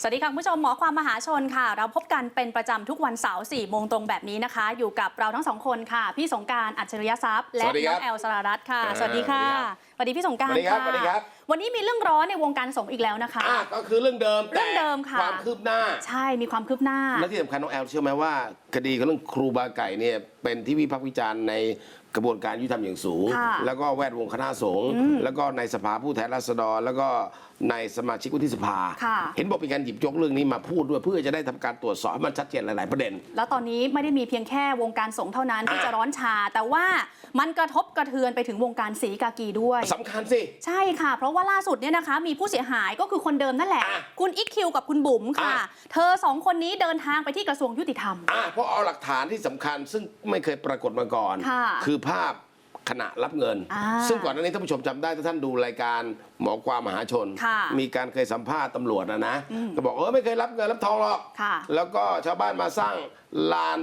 สวัสดีค่ะคุณผู้ชมหมอความมหาชนค่ะ เราพบกันเป็นประจำทุกวันเสาร์4โมงตรงแบบนี้นะคะ อยู่กับเราทั้งสองคนค่ะ พี่สงกรารอัจฉริยทรัพย์ และสวัสดีคน้รัอบงแอลสรารัตน์ค่ะอ่าสวัสดีค่ะสวัสดีครับสวัสดีพี่สงกรารสวัสดีครับค่ะสวัสดีครับ วันนี้มีเรื่องร้อนในวงการสงฆ์อีกแล้วนะคะ อะก็คือเรื่องเดิมเรื่องเดิมค่ะ แต่ความคืบหน้า ใช่มีความคืบหน้า และที่สำคัญน้องแอลเชื่อไหมว่า คดีของเรื่องครูบาไก่เนี่ยเป็นที่วิพากษ์วิจารณ์ในกระบวนการยุติธรรมอย่างสูง ค่ะแล้วก็แวดวงคณะสงฆ์แล้วก็ในสภาผู้แทนราษฎร แล้วก็ในสมาชิกวุฒิสภา ค่ะ เห็นบอกเป็นการหยิบยกเรื่องนี้มาพูดด้วยเพื่อจะได้ทำการตรวจสอบให้มันชัดเจนหลาย ๆ ประเด็น แล้วตอนนี้ไม่ได้มีเพียงแค่วงการสงฆ์เท่านั้นที่อะจะร้อนชา แต่ว่ามันกระทบกระเทือนไปถึงวงการสีกากีด้วย สำคัญสิ ใช่ค่ะ เพราะว่าล่าสุดเนี่ยนะคะ มีผู้เสียหายก็คือคนเดิมนั่นแหละ อะคุณอิกคิวกับคุณบุ๋มค่ะ อะ เธอสองคนนี้เดินทางไปที่กระทรวงยุติธรรม อะเพราะเอาหลักฐานที่สำคัญซึ่งไม่เคยปรากฏมาก่อนค่ะคือภาพขณะรับเงินอ่าซึ่งก่อนหน้านี้ท่านผู้ชมจำได้ถ้าท่านดูรายการหมอความมหาชนค่ะมีการเคยสัมภาษณ์ตำรวจนะนะก็บอกเออไม่เคยรับเงินรับทองหรอกค่ะแล้วก็ชาวบ้านมาสร้างลาน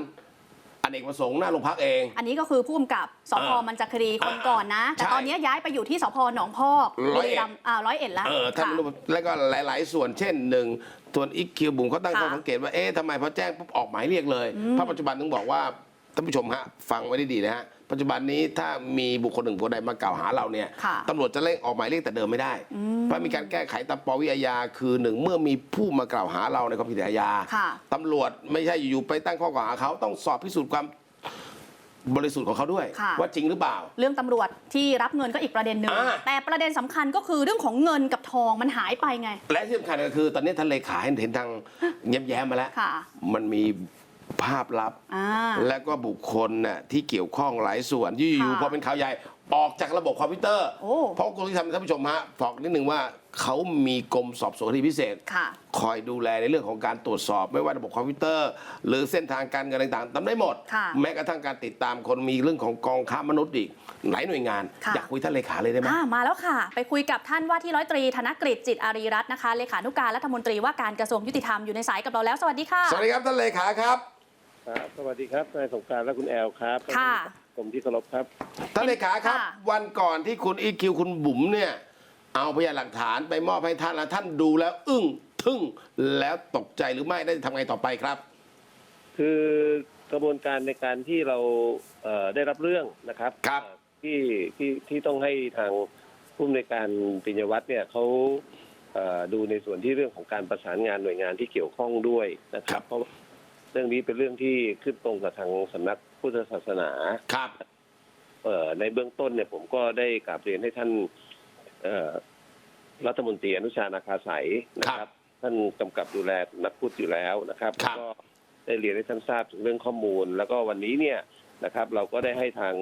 อเนกประสงค์หน้าโรงพักเอง อันนี้ก็คือผู้กำกับสพอ่ามันจคดีคนก่อนนะ แต่ใช่ตอนนี้ย้ายไปอยู่ที่สพหนองพอกร้อยเอ็ดบุรัมย์อ่าร้อยเอ็ดแล้วเออท่านค่ะไม่รู้แล้วก็หลาย ๆ ส่วนเช่นหนึ่งส่วนอีกคิวบุ๋มเขาตั้งค่ะข้อสังเกตว่าเอ๊ะทำไมพอแจ้งปุ๊บออกหมายเรียกเลยเพราะปัจจุบันต้องบอกว่า ท่านผู้ชมฮะฟังไว้ได้ดีนะฮะปัจจุบันนี้ถ้ามีบุคคลหนึ่งคนใดมากล่าวหาเราเนี่ยค่ะตำรวจจะเร่งออกหมายเรียกแต่เดิมไม่ได้ เพราะมีการแก้ไขตามปวิอาญาคือหนึ่งเมื่อมีผู้มากล่าวหาเราในความผิดอาญาค่ะตำรวจไม่ใช่อยู่ๆไปตั้งข้อกล่าวหาเขาต้องสอบพิสูจน์ความบริสุทธิ์ของเขาด้วยค่ะว่าจริงหรือเปล่า เรื่องตำรวจที่รับเงินก็อีกประเด็นหนึ่งอ่าแต่ประเด็นสำคัญก็คือเรื่องของเงินกับทองมันหายไปไง และที่สำคัญก็คือ ตอนนี้ท่านเลขาเห็นเห็นทางแย้มๆมาแล้วค่ะมันมี ภาพลับ อ่า และก็บุคคลน่ะที่เกี่ยวข้องหลายส่วนที่อยู่ค่ะๆพอเป็นข่าวใหญ่ออกจากระบบคอมพิวเตอร์ โอ้ เพราะกรมที่ทำท่านผู้ชมฮะบอกนิดนึงว่าเขามีกรมสอบสวนคดีพิเศษ ค่ะ คอยดูแลในเรื่องของการตรวจสอบไม่ว่าระบบคอมพิวเตอร์ หรือเส้นทางการเงินต่างๆทำได้หมด ค่ะแม้กระทั่งการติดตามคนมีเรื่องของกองค้ามนุษย์อีกหลายหน่วยงาน ค่ะ อยากคุยท่านเลขาเลยได้ไหม อ่ามาแล้วค่ะ ไปคุยกับท่านว่าที่ร้อยตรีธนกฤษจิตอารีรัตน์นะคะเลขานุการรัฐมนตรีว่าการกระทรวงยุติธรรมอยู่ในสายกับเราแล้วสวัสดีค่ะ สวัสดีครับท่านเลขาครับ ครับสวัสดีครับนายสงกรารและคุณแอลครับค่ะผมที่เคารพครับท่านเลขาครับ ค่ะวันก่อนที่คุณอีคิวคุณบุ๋มเนี่ย เอาพยานหลักฐานไปมอบให้ท่านแล้วท่านดูแล้ว อึ้งทึ่งแล้วตกใจหรือไม่ได้ทำไงต่อไปครับ คือกระบวนการในการที่เราเอ่อได้รับเรื่องนะครับครับ เอ่อที่ที่ที่ต้องให้ทางผู้อำนวยการปิญญวัฒน์เนี่ยเขาเอ่อดูในส่วนที่เรื่องของการประสานงานหน่วยงานที่เกี่ยวข้องด้วยนะคครัรับบเพราะว่า เรื่องนี้เป็นเรื่องที่ขึ้นตรงกับทางสำนักพุทธศาสนาครับ เอ่อในเบื้องต้นเนี่ยผมก็ได้กราบเรียนให้ท่าน เอ่อรัฐมนตรีอนุชานาคาสายนะคครัรับบท่านกำกับดูแลสำนักพุทธอยู่แล้วนะครับครับ ก็ได้เรียนให้ท่านทราบถึงเรื่องข้อมูล แล้วก็วันนี้เนี่ยนะครับ เราก็ได้ให้ทาง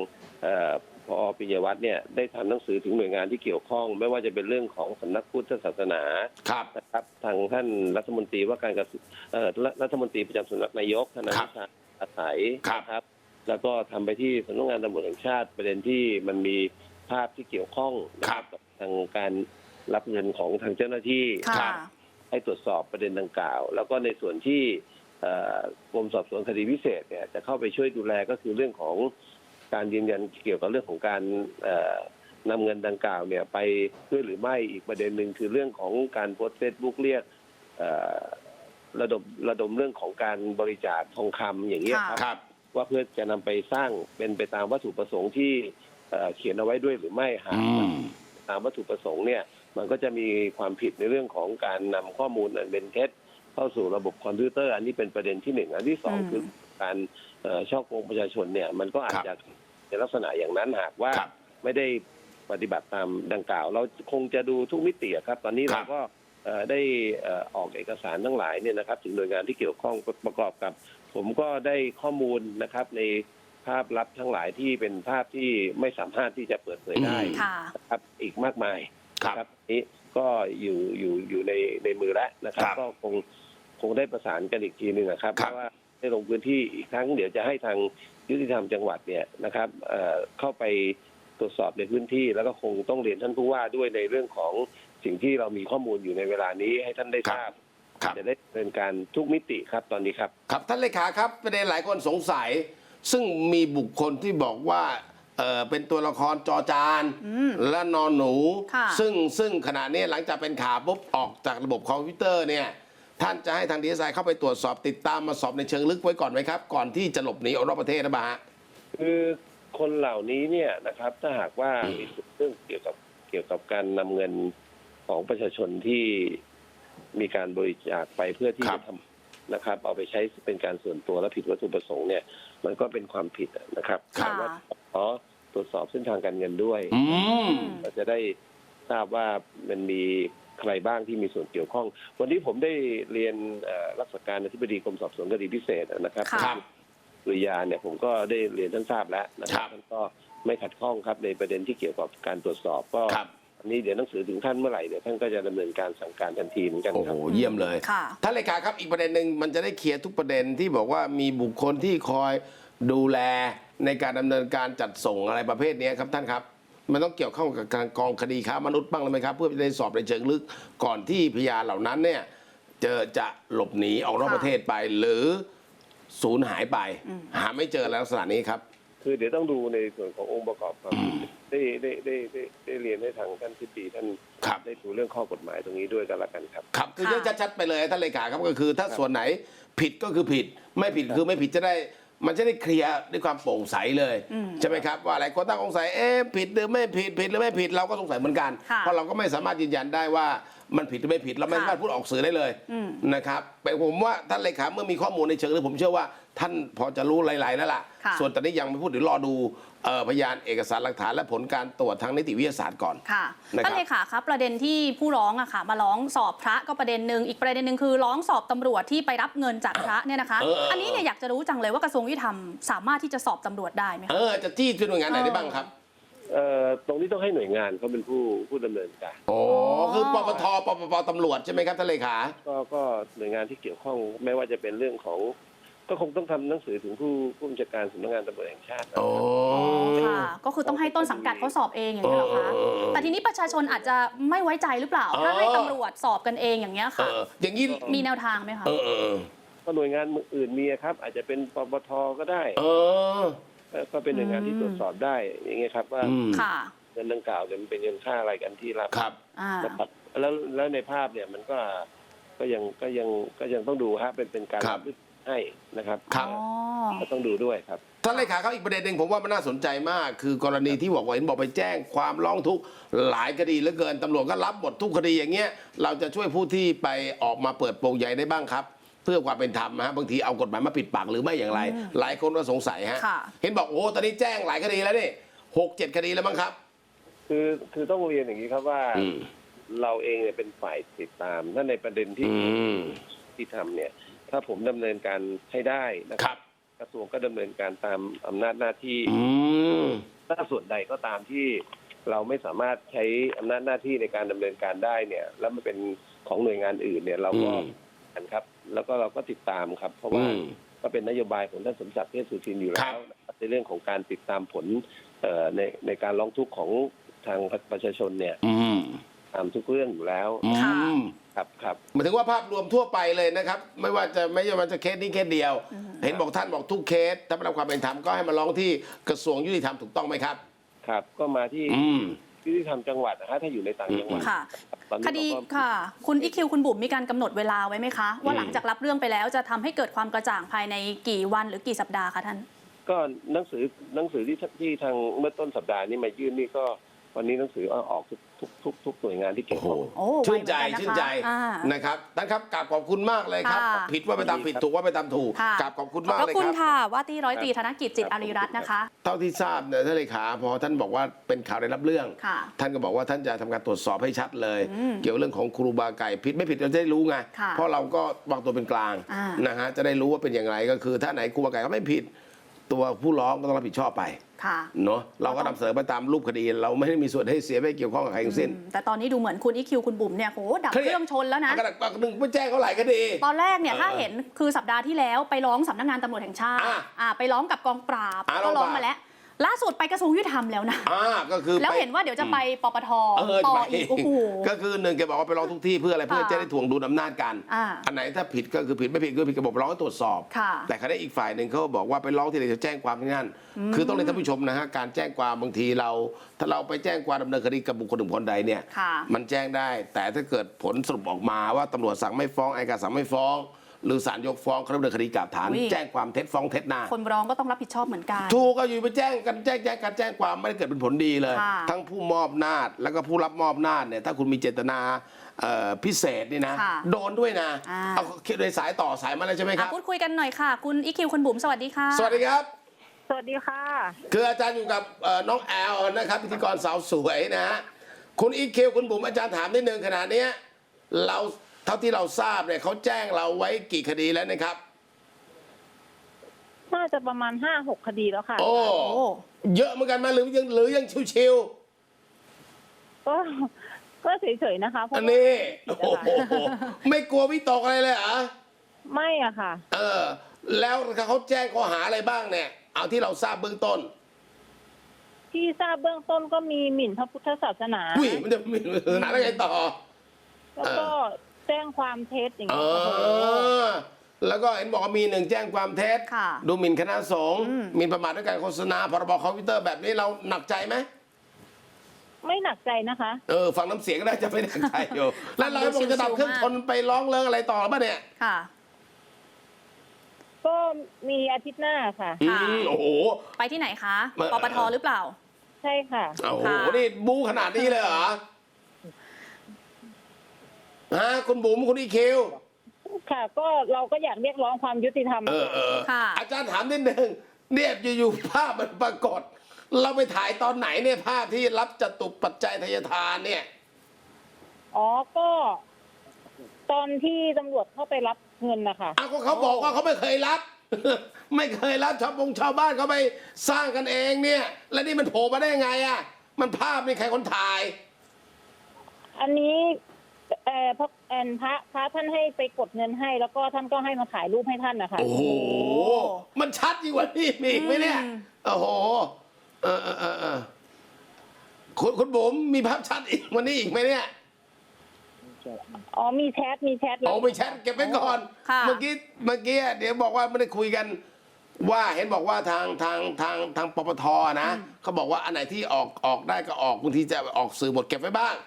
เอ่อ พอปิยวัฒน์เนี่ยได้ทำหนังสือถึงหน่วยงานที่เกี่ยวข้อง ไม่ว่าจะเป็นเรื่องของสำนักพุทธศาสนาครับนะครับทางท่านรัฐมนตรีว่าการกระทรวงเอ่อรัฐรัฐมนตรีประจำสำนักนายกท่านอครันุบชาอาศัยครับนะครับแล้วก็ทำไปที่สำนักงานตำรวจแห่งชาติประเด็นที่มันมีภาพที่เกี่ยวข้องนะครับกับทางการรับเงินของทางเจ้าหน้าที่ค่ะให้ตรวจสอบประเด็นดังกล่าว แล้วก็ในส่วนที่เอ่อกรมสอบสวนคดีพิเศษเนี่ยจะเข้าไปช่วยดูแลก็คือเรื่องของ การยืนยันเกี่ยวกับเรื่องของการเอ่อนำเงินดังกล่าวเนี่ยไปด้วยหรือไม่อีกประเด็นหนึ่งคือเรื่องของการโพสต์เฟซบุ๊กเรียกเอ่อระดมระดมเรื่องของการบริจาคทองคำอย่างเงี้ยครับครับ ว่าเพื่อจะนำไปสร้างเป็นไปตามวัตถุประสงค์ที่เอ่อเขียนเอาไว้ด้วยหรือไม่หากอืมตามวัตถุประสงค์เนี่ย มันก็จะมีความผิดในเรื่องของการนำข้อมูลอันเป็นเท็จเข้าสู่ระบบคอมพิวเตอร์ อันนี้เป็นประเด็นที่หนึ่งอันที่สองอืมคือการเอ่อช่อโกงประชาชนเนี่ย มันก็อาจครับจะ ในลักษณะอย่างนั้นหากว่าครับไม่ได้ปฏิบัติตามดังกล่าว เราคงจะดูทุกมิติอะครับ ตอนนี้ครัเราบก็เอ่อได้เอ่อออกเอกสารทั้งหลายเนี่ยนะครับ ถึงหน่วยงานที่เกี่ยวข้องประกอบกับ ผมก็ได้ข้อมูลนะครับในภาพลับทั้งหลายที่เป็นภาพที่ไม่สามารถที่จะเปิดเผยได้ค่ะนะครับอีกมากมายครับนะนี้ก็อยู่อยู่อยู่ในในมือแล้วนะครับครับก็คงคงได้ประสานกันอีกทีหนึ่งอะครับครับเพราะว่าได้ลงพื้นที่อีกครั้งเดี๋ยวจะให้ทาง ยุติธรรมจังหวัดเนี่ยนะครับเอ่อเข้าไปตรวจสอบในพื้นที่ แล้วก็คงต้องเรียนท่านผู้ว่าด้วยในเรื่องของสิ่งที่เรามีข้อมูลอยู่ในเวลานี้ให้ท่านได้ทราบครับจะได้ดำเนินการทุกมิติครับตอนนี้ครับ ครับท่านเลขาครับประเด็นหลายคนสงสัย ซึ่งมีบุคคลที่บอกว่าเออเป็นตัวละครจอจานอืมและนอนหนูค่ะซึ่งซึ่งขณะนี้หลังจากเป็นข่าวปุ๊บออกจากระบบคอมพิวเตอร์เนี่ย ท่านจะให้ทางดีเอสไอเข้าไปตรวจสอบติดตามมาสอบในเชิงลึกไว้ก่อนไหมครับ ก่อนที่จะหลบหนีออกนอกประเทศนะบาฮะคือคนเหล่านี้เนี่ยนะครับ ถ้าหากว่ามีเรื่องเกี่ยวกับเกี่ยวกับการนำเงินของประชาชนที่มีการบริจาคไปเพื่อที่ครัจะบทำนะครับ เอาไปใช้เป็นการส่วนตัวและผิดวัตถุประสงค์เนี่ย มันก็เป็นความผิดนะครับค่ะว่าขอตรวจสอบเส้นทางการเงินด้วยอืมเราจะได้ทราบว่ามันมี ใครบ้างที่มีส่วนเกี่ยวข้อง วันนี้ผมได้เรียนเอ่อรักษาการอธิบดีกรมสอบสวนคดีพิเศษนะครับค่ะครับสุริยาเนี่ยผมก็ได้เรียนท่านทราบแล้วนะคครัรับบท่านก็ไม่ขัดข้องครับในประเด็นที่เกี่ยวกับการตรวจสอบก็ครับอันนี้เดี๋ยวหนังสือถึงท่านเมื่อไหร่เดี๋ยวท่านก็จะดำเนินการสั่งการทันทีเหมือนกันโอ้คโหรับเยี่ยมเลยค่ะท่านเลขาครับอีกประเด็นหนึ่งมันจะได้เคลียร์ทุกประเด็นที่บอกว่ามีบุคคลที่คอยดูแลในการดำเนินการจัดส่งอะไรประเภทนี้ครับท่านครับ มันต้องเกี่ยวข้องกับการกองคดีค้ามนุษย์บ้างเลยไหมครับ เพื่อจะได้สอบในเชิงลึกก่อนที่พยานเหล่านั้นเนี่ยเจอจะหลบหนีออกนอกค่ะประเทศไปหรือสูญหายไป หาไม่เจอแล้วลักษณะนี้ครับ คือเดี๋ยวต้องดูในส่วนขององค์ประกอบครับได้ได้ได้ได้ได้เรียนให้ทางท่านทิบดีท่านครับได้ดูเรื่องข้อกฎหมายตรงนี้ด้วยกันละกันครับครับคือค่ะเรื่องชัดๆไปเลยท่านเลขาครับก็คือ ถ้าครับส่วนไหนผิดก็คือผิด ไม่ผิดคือไม่ผิดจะได้ มันจะได้เคลียร์ด้วยความโปร่งใสเลยอืมใช่ไหมครับว่าหลายคนตั้งสงสัยเอ๊ะผิดหรือไม่ผิดผิดหรือไม่ผิดเราก็สงสัยเหมือนกันค่ะเพราะเราก็ไม่สามารถยืนยันได้ว่ามันผิดหรือไม่ผิดเราไม่ค่ะสามารถพูดออกสื่อได้เลยอืมนะครับแต่ผมว่าท่านเลขาเมื่อมีข้อมูลในเชิงลึกผมเชื่อว่า ท่านพอจะรู้หลายๆแล้วล่ะ ค่ะส่วนตอนนี้ยังไม่พูดเดี๋ยวรอดูเอ่อพยานเอกสารหลักฐานและผลการตรวจทางนิติวิทยาศาสตร์ก่อน ค่ะนะครับ ท่านเลขาครับประเด็นที่ผู้ร้องอะค่ะ มาร้องสอบพระก็ประเด็นหนึ่งอีกประเด็นหนึ่งคือร้องสอบตำรวจที่ไปรับเงินจากพระเนี่ยนะคะเออเออเอออัอันนี้เนี่ยอยากจะรู้จังเลยว่ากระทรวงยุติธรรมสามารถที่จะสอบตำรวจได้ไหมเอคะอจะจี้ที่หน่วยงานไหนได้บ้างครับเอ่อตรงนี้ต้องให้หน่วยงานเขาเป็นผู้ผู้ดำเนินการ โอ้คือปปทปปปตำรวจใช่ไหมครับท่านเลขา ก็ก็หน่วยงานที่เกี่ยวข้องไม่ว่าจะเป็นเรื่องของ ก็คงต้องทำหนังสือถึงผู้ผู้บัญชาการสำนักงานตำรวจแห่งชาตินะโอ้อ๋อค่ะ ก็คือต้องให้ต้นสังกัดเขาสอบเองอย่างนี้ยเหรอคะ เออเออเออ แต่ทีนี้ประชาชนอาจจะไม่ไว้ใจหรือเปล่าอ๋อถ้าให้ตำรวจสอบกันเองอย่างเงี้ยเอค่ะ ออย่างนี้มีแนวทางไหมคะเออเออเออก็หน่วยงานอื่นมีครับ อาจจะเป็นปปทก็ได้เออเอ่อก็เป็นหน่วยงานที่อืมตรวจสอบได้อย่างเงี้ยครับว่าอืมค่ะเงินดังกล่าวเนี่ยมันเป็นเงินค่าอะไรกันที่รับ ครับ อ่า นะครับแล้วแล้วในภาพเนี่ยมันก็ก็ยังก็ยังก็ยังต้องดูฮะเป็นเป็นการครับ ให้นะครับครับอ๋อก็ต้องดูด้วยครับ ท่านเลขาครับอีกประเด็นหนึ่งผมว่ามันน่าสนใจมาก คือกรณีที่บอกว่าเห็นบอกไปแจ้งความร้องทุกข์หลายคดีเหลือเกินตำรวจก็รับหมดทุกคดีอย่างเงี้ยเราจะช่วยผู้ที่ไปออกมาเปิดโปงใหญ่ได้บ้างครับ เพื่อความเป็นธรรมนะฮะบางทีเอากฎหมายมาปิดปากหรือไม่อย่างไร หลายคนก็สงสัยฮะค่ะ เห็นบอกโอ้ตอนนี้แจ้งหลายคดีแล้วนี่หกเจ็ดคดีแล้วมั้งครับ คือคือต้องเรียนอย่างนี้ครับว่า อืม เราเองเนี่ยเป็นฝ่ายติดตามถ้าในประเด็นที่อืม ที่ทำเนี่ย ถ้าผมดำเนินการให้ได้นะคครัรับ บ กระทรวงก็ดำเนินการตามอำนาจหน้าที่อืม ถ้าส่วนใดก็ตามที่เราไม่สามารถใช้อำนาจหน้าที่ในการดำเนินการได้เนี่ย แล้วมันเป็นของหน่วยงานอื่นเนี่ย เราก็อืมกันครับ แล้วก็เราก็ติดตามครับ เพราะว่า อืม ก็เป็นนโยบายของท่านสมศักดิ์เทพสุทินอยู่ครัแล้บ วนะครับในเรื่องของการติดตามผลเอ่อในในการร้องทุกข์ของทางประชาชนเนี่ย อืม ตามทุกเรื่องอยู่แล้วอืค่ะ มครับครับ หมายถึงว่าภาพรวมทั่วไปเลยนะครับ ไม่ว่าจะไม่ใช่ว่าจะเคสนี้เคสเดียว เห็นบอกท่านบอกทุกเคส ถ้าไม่รับความเป็นธรรมก็ให้มาร้องที่กระทรวงยุติธรรมถูกต้องไหมครับ ครับ ก็มาที่อืม ยุติธรรมจังหวัดนะฮะถ้าอยู่ในต่างจังหวัดค่ะ ตอนนี้คดีเราก็ ค่ะ คุณอีคิวคุณบุ๋มมีการกำหนดเวลาไว้ไหมคะ ว่าอืมหลังจากรับเรื่องไปแล้วจะทำให้เกิดความกระจ่างภายในกี่วันหรือกี่สัปดาห์คะท่าน ก็หนังสือหนังสือที่ที่ทางเมื่อต้นสัปดาห์นี้มายื่นนี่ก็ วันนี้หนังสือเอาออกทุกทุกทุกทุกหน่วยงานที่เกี่โอ้ยวโหข้อง โอ้ชื่นใจไวเหมือนกันนะคะชื่นใจอ่า นะครับท่านครับกราบขอบคุณมากเลยครับ ค่ะ ผิดว่าไปตามผิดถูกว่าไปตามถูกค่ะกราบขอบคุณขอบมากพระเลยคุณครับ ค่ะ ว่าตีร้อยตรีธนกิจจิตอารีรัตน์นะคะ เท่าที่ทราบเนี่ยท่านเลขาพอท่านบอกว่าเป็นข่าวได้รับเรื่อง ค่ะท่านก็บอกว่าท่านจะทำการตรวจสอบให้ชัดเลย อืมเกี่ยวเรื่องของครูบาไก่ผิดไม่ผิดเราจะได้รู้ไงค่ะเพราะเราก็วางตัวเป็นกลางอ่านะฮะจะได้รู้ว่าเป็นอย่างไรก็คือ ถ้าไหนครูบาไก่ก็ไม่ผิดตัวผู้ร้องก็ต้องรับผิดชอบไป ค่ะเนาะเราก็นำเสนอไปตามรูปคดี เราไม่ได้มีส่วนให้เสียไม่เกี่ยวข้องกับใครทั้งสิ้นอืมแต่ตอนนี้ดูเหมือนคุณอีคิวคุณบุ๋มเนี่ยโหดับเครียดเรื่องชนแล้วนะกระดักปากหนึ่งไปแจ้งเขาหลายคดี ตอนแรกเนี่ยเออถ้าเห็นคือสัปดาห์ที่แล้วไปร้องสำนักงานตำรวจแห่งชาติอะอ่าไปร้องกับกองปราบอะก็ร้ร้อองงปราบมาแล้ว ล่าสุดไปกระทรวงยุติธรรมแล้วนะ อ่าก็คือแล้วไป เห็นว่าเดี๋ยวจะไปปปทเออต่อไปอีกโอ้โห ก็คือหนึ่งแกบอกว่าไปร้องทุกที่เพื่ออะไรเพื่อค่ะจะได้ถ่วงดุลอำนาจกันอ่าอันไหนถ้าผิดก็คือผิดไม่ผิดก็ผิดก็บอกร้องให้ตรวจสอบ ค่ะแต่คณะอีกฝ่ายหนึ่งเขาบอกว่าไปร้องที่ไหนจะแจ้งความที่นั่นคือต้องเรียนท่านผู้ชมนะฮะการแจ้งความบางทีเรา ถ้าเราไปแจ้งความดำเนินคดีกับบุคคลหนึ่งคนใดเนี่ยค่ะมันแจ้งได้ แต่ถ้าเกิดผลสรุปออกมาว่าตำรวจสั่งไม่ฟ้องอัยการสั่งไม่ฟ้อง หรือศาลยกฟ้องเขาดำเนินคดีกับฐาน อุ๊ย แจ้งความเท็จฟ้องเท็จนา คนร้องก็ต้องรับผิดชอบเหมือนกัน ถูกก็อยู่ไปแจ้งกันแจ้งแจ้งการแจ้งความไม่ได้เกิดเป็นผลดีเลย ค่ะทั้งผู้มอบนาจแล้วก็ผู้รับมอบนาจเนี่ยถ้าคุณมีเจตนาเอ่อพิเศษนี่นะ ค่ะโดนด้วยนะอ่า เอาคิดโดยสายต่อสายมาแล้วใช่ไหมคอะรับ พูดคุยกันหน่อยค่ะ คุณอีคิวคุณบุ๋มสวัสดีค่ะ สวัสดีครับ สวัสดีค่ะ คืออาจารย์อยู่กับเอ่อน้องแอลนะครับพิธีกรสาวสวยนะฮะคุณอีคิวคุณบุ๋มอาจารย์ถามนิดนึงขนาดเนี้ยเรา เท่าที่เราทราบเนี่ยเขาแจ้งเราไว้กี่คดีแล้วนะครับ น่าจะประมาณห้าหกคดีแล้วค่ะ โอ้โอ้เยอะเหมือนกันไหมหรือยังหรือยังชิวก็ก็เฉยๆนะคะเพๆอัราะนว่านี้ผิโอ้ดอะโหค่ะไม่กลัววิตกอะไรเลยเหรอไม่อะค่ะ เออ แล้วเขาแจ้งข้อหาอะไรบ้างเนี่ย เอาที่เราทราบเบื้องต้นที่ทราบเบื้องต้นก็มีหมิ่นพระพุทธศาสนา อุ้ยมันจะมีศาสนาอะไรต่อ แล้วก็ แจ้งความเท็จอย่างเอเงี้ยค่ะอแล้วก็เห็นบอกว่ามีหนึ่งแจ้งความเท็จ ค่ะดูหมิ่นคณะสงฆ์อืม หมิ่นประมาทด้วยการโฆษณาพรบคอมพิวเตอร์แบบนี้เราหนักใจไหมไม่หนักใจนะคะ เออฟังน้ำเสียงก็ได้จะไม่หนักใจอยู่ แล้วเราฟังดูบอกจะดับเครื่องชิวๆชนไปร้องเรื่องอะไรต่อป่ะเนี่ย ค่ะ ก็มีอาทิตย์หน้าค่ะ อืค่ะมโอ้โห ไปที่ไหนคะ เอ่อ ปปทหรือเปล่า ใช่ค่ะ โอ้โห ค่ะ นี่บูขนาดนี้เลยเหรอ ฮะคุณบุ๋มคุณอีคิวค่ะ ก็เราก็อยากเรียกร้องความยุติธรรม เออเออค่ะ อาจารย์ถามนิดนึงเนี่ยอยู่ๆภาพมันปรากฏ เราไปถ่ายตอนไหนเนี่ยภาพที่รับจตุปัจจัยทายทานเนี่ย อ๋อก็ ตอนที่ตำรวจเข้าไปรับเงินนะคะอ้าวก็เขาบอกว่าเขาไม่เคยรับ ไม่เคยรับชาวบงชาวบ้านเขาไปสร้างกันเองเนี่ย แล้วนี่มันโผล่มาได้ยังไงอะ มันภาพนี่ใครคนถ่าย อันนี้ เอ่อพระเอ่อพระพระท่านให้ไปกดเงินให้ แล้วก็ท่านก็ให้มาถ่ายรูปให้ท่านนะคะโอ้โห มันชัดยิ่งกว่านี่มีอีกไหมเนี่ย อืม โอ้โห เออเออเออเออคุณคุณบุ๋มมีภาพชัดอีกวันนี้อีกไหมเนี่ยอ๋อมีแชทมีแชทแล้ว เอาไปแชทเก็บไว้ก่อน ค่ะ เมื่อกี้เมื่อกี้เดี๋ยวบอกว่าไม่ได้คุยกัน ว่าเห็นบอกว่าทางทางทางทางปปทนะเขาบอกว่าอันไหนที่ออกออกได้ก็ออกบางทีจะออกสื่อบทเก็บไว้บ้างเ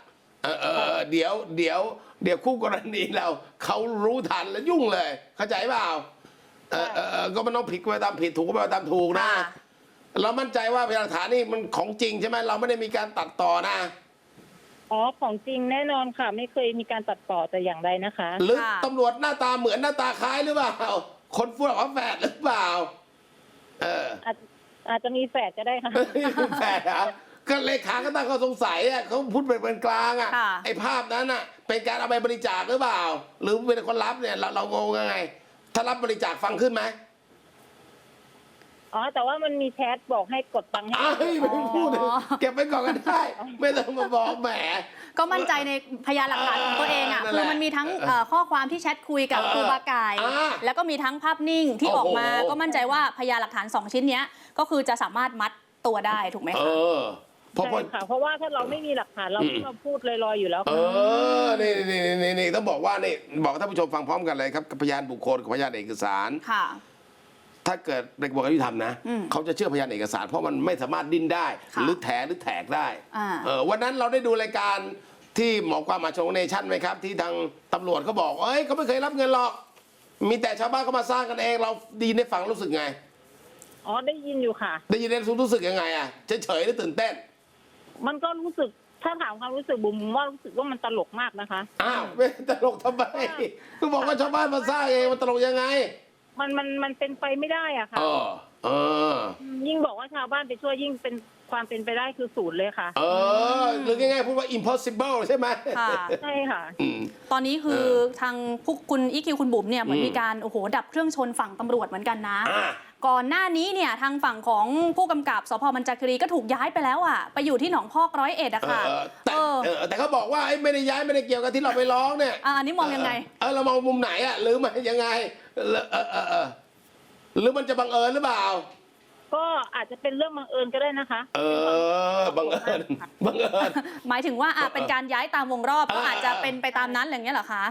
ออเออเออเดี๋ยวเดี๋ยวเดี๋ยวคู่กรณีเราเขารู้ทันแล้วยุ่งเลย เข้าใจเปล่าเออเออเออก็มันต้องผิดก็ไปตามผิดถูกก็ไปตามถูกนะ ค่ะ เรามั่นใจว่าพยานหลักฐานนี่มันของจริงใช่ไหมเราไม่ได้มีการตัดต่อนะ อ๋อของจริงแน่นอนค่ะ ไม่เคยมีการตัดต่อแต่อย่างใดนะคะ หรือค่ะ ตำรวจหน้าตาเหมือนหน้าตาคล้ายหรือเปล่า คนฟูดฝาแฝดหรือเปล่า เอออาจอาจจะมีแฝดก็ได้ค่ะ แฝดเหรอ ก็เลขาก็ตั้งข้อสงสัยอะเขาพูดเป็นกลางอะค่ะไอ้ภาพนั้นอะเป็นการเอาไปบริจาคหรือเปล่า หรือเป็นคนรับเนี่ยเราเรางงยังไง ถ้ารับบริจาคฟังขึ้นไหมอ๋อ แต่ว่ามันมีแชทบอกให้กดตังค์ให้ อ้าวไม่ต้องพูดเลยเก็บไว้ก่อนก็ได้ ไม่ต้องมาบอกแหม ก็มั่นใจในพยานหลักฐานของตัวเองอะ เออนั่นคืแหอละมันมีทั้งเอ่อข้อความที่แชทคุยกับเออครูบากายอ่าแล้วก็มีทั้งภาพนิ่งที่โอ้อโห อกมา ก็มั่นใจว่าพยานหลักฐาน2ชิ้นเนี้ยก็คือจะสามารถมัดตัวได้ถูกไหมเอคะ อ เพราะใช่ค่ะ เพราะว่าถ้าเราไม่มีหลักฐานเราไม่มาพูดลอยๆอยู่แล้วเอค่ะอนี่นี่นี่นี่ต้องบอกว่านี่บอกท่านผู้ชมฟังพร้อมกันเลยครับกับพยานบุคคลกับพยานเอกสาร ค่ะ ถ้าเกิดในกระบวนการยุติธรรมนะอืมเขาจะเชื่อพยานเอกสาร เพราะมันไม่สามารถดิ้นได้ ค่ะหรือแถหรือแถกได้อ่า เออวันนั้นเราได้ดูรายการที่หมอความหมาชงเนชั่นไหมครับ ที่ทางตำรวจเขาบอกเอ้ยเขาไม่เคยรับเงินหรอก มีแต่ชาวบ้านเขามาสร้างกันเอง เราไดีในฟังรู้สึกไง อ๋อได้ยินอยู่ค่ะ ได้ยินในรู้สึกยังไงอะเฉยๆหรือตื่นเต้น มันก็รู้สึกถ้าถามความรู้สึกบุ๋มว่ารู้สึกว่ามันตลกมากนะคะ อ้าวไม่ตลกทำไมก็บอกว่าชาวบ้านมาสร้างเองมันตลกยังไง มันมันมันเป็นไปไม่ได้อะค่ะเออเออ ยิ่งบอกว่าชาวบ้านไปช่วยยิ่งเป็นความเป็นไปได้คือศูนย์เลยค่ะ เออหรือง่ายๆพูดว่า impossible ใช่ไหมค่ะ ใช่ค่ะ อืม ตอนนี้คือเออทางพวกคุณอีคิวคุณบุ๋มเนี่ยเหมือนอืม มีการโอ้โหดับเครื่องชนฝั่งตำรวจเหมือนกันนะ อ่า ก่อนหน้านี้เนี่ยทางฝั่งของผู้กำกับสพมันจาคีรีก็ถูกย้ายไปแล้วอะไปอยู่ที่หนองพอกร้อยเอ็ดอะเอค่ะอแต่เออเออแต่เขาบอกว่าไอ้ไม่ได้ย้ายไม่ได้เกี่ยวกับที่เราไปร้องเนี่ยอะอันนี้มองยังไงเออเรามองมุมไหนอะหรือมันยังไงเออเออเออเออหรือมันจะบังเอิญหรือเปล่าก็อาจจะเป็นเรื่องบังเอิญก็ได้นะคะ เออ บังเอิญ บังเอิญ หมายถึงว่าอะเป็นการย้ายตามวงรอบก็อ่าอาจจะเป็นไปตามนั้นอย่างเงี้ยเหรอคะ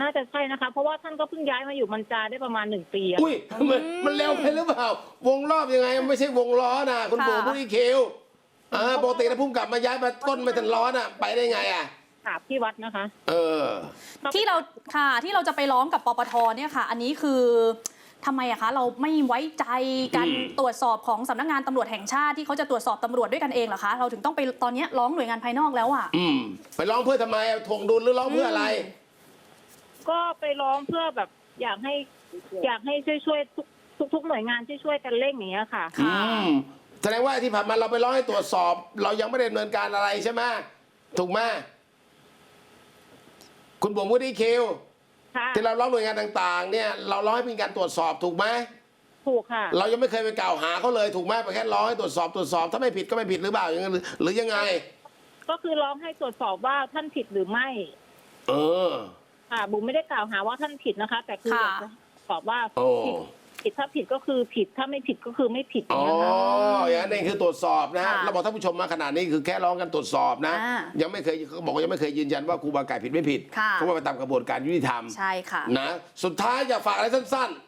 น่าจะใช่นะคะ เพราะว่าท่านก็เพิ่งย้ายมาอยู่มันจาได้ประมาณหนึ่งปีอะอุ้ยมันมันเร็วไปหรือเปล่า วงรอบยังไงมันไม่ใช่วงล้อนะคุณค่ะปู่ผู้ที่คิวอ่าปกติถ้าพุ่มกลับมาย้ายมาต้นไม่ทันล้อน่ะไปได้ไงอะ ถามที่วัดนะคะ เออ ที่เราค่ะที่เราจะไปร้องกับปปทเนี่ยค่ะ อันนี้คือทำไมอะคะ เราไม่ไว้ใจการอืม ตรวจสอบของสำนักงานตำรวจแห่งชาติที่เขาจะตรวจสอบตำรวจด้วยกันเองเหรอคะ เราถึงต้องไปตอนเนี้ยร้องหน่วยงานภายนอกแล้วอะ อืม ไปร้องเพื่อทำไมอะทวงดุลหรือร้องเพื่ออะไร ก็ไปร้องเพื่อแบบอยากให้อยากให้ช่วยช่วยทุกทุกทุกหน่วยงานที่ช่วยกันเร่งอย่างเงี้ยค่ะ อืมแสดงว่าที่ผ่านมาเราไปร้องให้ตรวจสอบ เรายังไม่ได้ดำเนินการอะไรใช่ไหมถูกไหมคุณบุ๋มผู้ที่คิวค่ะที่เราร้องหน่วยงานต่างๆ เนี่ยเราร้องให้มีการตรวจสอบถูกไหมถูกค่ะ เรายังไม่เคยไปกล่าวหาเขาเลยถูกไหมไปแค่ร้องให้ตรวจสอบตรวจสอบถ้าไม่ผิดก็ไม่ผิดหรือเปล่าอย่างนั้นหรือหรือยังไง ก็คือร้องให้ตรวจสอบว่าท่านผิดหรือไม่ เออ ค่ะบุ๋มไม่ได้กล่าวหาว่าท่านผิดนะคะ แต่คือค่ะอยากจะตอบว่าโอ้ ผิดผิดถ้าผิดก็คือผิดถ้าไม่ผิดก็คือไม่ผิดออ๋ย่าองเงี้ยค่ะอย่างนั้นเองคือตรวจสอบนะฮะค่ะเราบอกท่านผู้ชมมาขนาดนี้คือแค่ร้องกันตรวจสอบนะ อ่ายังไม่เคยเขาบอกว่ายังไม่เคยยืนยันว่าครูบาไก่ผิดไม่ผิดค่ะเพราะว่าไปตามกระบวนการยุติธรรมใช่ค่ะ นะสุดท้ายอยากฝากอะไรสั้นๆ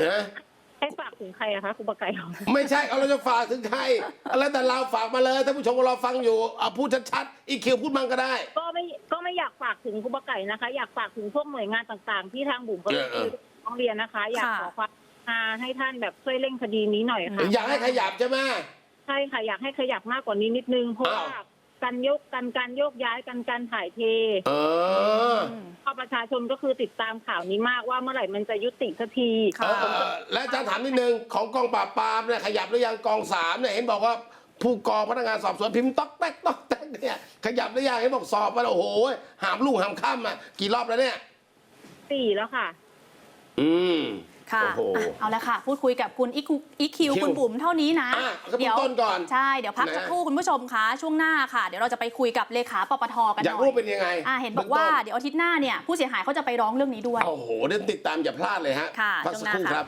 นะ ให้ฝากถึงใครอะคะครูบาไก่ไม่ใช่เอาเราจะฝากถึงใครอะไรแต่เราฝากมาเลยท่านผู้ชมเราฟังอยู่เอาพูดชัดๆอีคิวพูดมั่งก็ได้ ก็ไม่ก็ไม่อยากฝากถึงครูบาไก่นะคะ อยากฝากถึงพวกหน่วยงานต่างๆ ที่ทางบุ๋มก็เออเออ ร้องเรียนนะคะ อยากขอความกรุณาให้ท่านแบบช่วยเร่งคดีนี้หน่อยค่ะอยากให้ขยับใช่ไหม ใช่ค่ะอยากให้ขยับมากกว่านี้นิดนึงเพราะอ้าวว่า การยกกันการโยกย้ายกันการถ่ายเทเออ พอประชาชนก็คือติดตามข่าวนี้มากว่าเมื่อไหร่มันจะยุติสักทีค่ะเออเออเออและอาจารย์ถามนิดนึงของกองปราบปรามเนี่ยขยับหรือยังกองสามเนี่ยเห็นบอกว่าผู้กองพนักงานสอบสวนพิมพ์ต๊อกแต๊กต๊อกแต๊กเนี่ยขยับหรือยังเห็นบอกสอบมาโอ้โหหามลูกหามข้ามอะกี่รอบแล้วเนี่ย สี่แล้วค่ะ อืม ค่ะโอ้โหอะเอาละค่ะ พูดคุยกับคุณอีคิวอีคิวคิวคุณบุ๋มเท่านี้นะอะก็เบื้องต้นก่อนใช่เดี๋ยวพักนะ สักครู่คุณผู้ชมคะช่วงหน้าค่ะ เดี๋ยวเราจะไปคุยกับเลขาปปทกันหอยากน่อรู้ยเป็นยังไงอะเห็นบอกว่าบื้งต้เดี๋ยวอาทิตย์หน้าเนี่ยผู้เสียหายเขาจะไปร้องเรื่องนี้ด้วย โอ้โหเดี๋ยวติดตามอย่าพลาดเลยฮะค่ะพักช่วสังกหน้าครู่ค่ะครับ